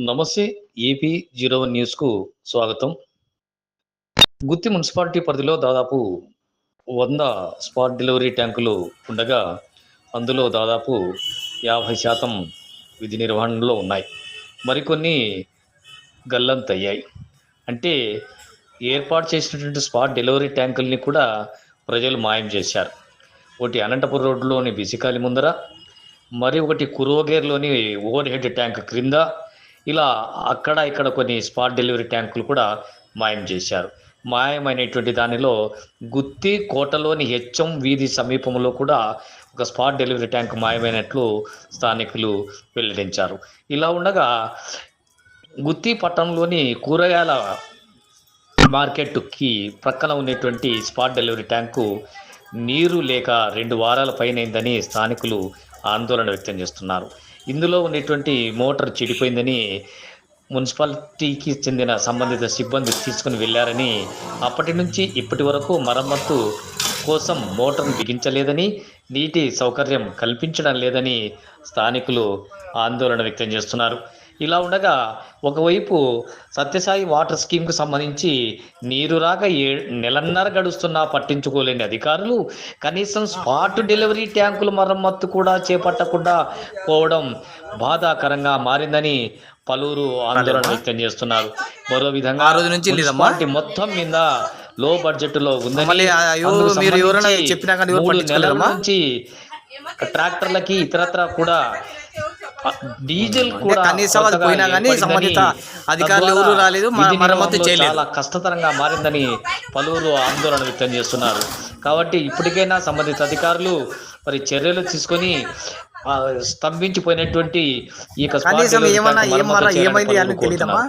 నమస్తే AP zero one న్యూస్కు స్వాగతం. గుత్తి మున్సిపాలిటీ పరిధిలో దాదాపు వంద స్పాట్ డెలివరీ ట్యాంకులు ఉండగా అందులో దాదాపు యాభై శాతం విధి నిర్వహణలో ఉన్నాయి. మరికొన్ని గల్లంతయ్యాయి. అంటే ఏర్పాటు చేసినటువంటి స్పాట్ డెలివరీ ట్యాంకుల్ని కూడా ప్రజలు మాయం చేశారు. ఒకటి అనంతపురం రోడ్లోని బిసికాలి ముందర మరి ఒకటి కురోగేర్లోని ఓవర్ హెడ్ ట్యాంక్ క్రింద ఇలా అక్కడ ఇక్కడ కొన్ని స్పాట్ డెలివరీ ట్యాంకులు కూడా మాయం చేశారు. మాయమైనటువంటి దానిలో గుత్తి కోటలోని హెచ్ఎం వీధి సమీపంలో కూడా ఒక స్పాట్ డెలివరీ ట్యాంక్ మాయమైనట్లు స్థానికులు వెల్లడించారు. ఇలా ఉండగా గుత్తి పట్టణంలోని కూరగాయల మార్కెట్కి ప్రక్కన ఉన్నటువంటి స్పాట్ డెలివరీ ట్యాంకు నీరు లేక రెండు వారాల పైనైందని స్థానికులు ఆందోళన వ్యక్తం చేస్తున్నారు. ఇందులో ఉన్నటువంటి మోటార్ చెడిపోయిందని మున్సిపాలిటీకి చెందిన సంబంధిత సిబ్బంది తీసుకుని వెళ్ళారని అప్పటి నుంచి ఇప్పటి వరకు మరమ్మత్తు కోసం మోటార్ను బిగించలేదని నీటి సౌకర్యం కల్పించడం లేదని స్థానికులు ఆందోళన వ్యక్తం చేస్తున్నారు. ఇలా ఉండగా ఒకవైపు సత్యసాయి వాటర్ స్కీమ్కు సంబంధించి నీరు రాక ఏ నెలన్నర గడుస్తున్నా పట్టించుకోలేని అధికారులు కనీసం స్పాట్ డెలివరీ ట్యాంకుల మరమ్మత్తు కూడా చేపట్టకుండా పోవడం బాధాకరంగా మారిందని పలువురు ఆందోళన వ్యక్తం చేస్తున్నారు. మరో విధంగా ఆ రోజు నుంచి మొత్తం మీద లో బడ్జెట్లో ఉందని చెప్పినా? నుంచి ట్రాక్టర్లకి ఇతరత్ర కూడా డీజిల్ కూడా కనీసం అది కొత్తగా పోయినా కానీ సంబంధిత అధికారులు ఎవరు రాలేదు, మరమ్మతు చేయలేదు. చాలా కష్టతరంగా మారిందని పలువురు ఆందోళన వ్యక్తం చేస్తున్నారు కాబట్టి ఇప్పటికైనా సంబంధిత అధికారులు మరి చర్యలు తీసుకొని స్తంభించిపోయినటువంటి ఈ యొక్క కనీసం ఏమైంది అని తెలియదమ్మా.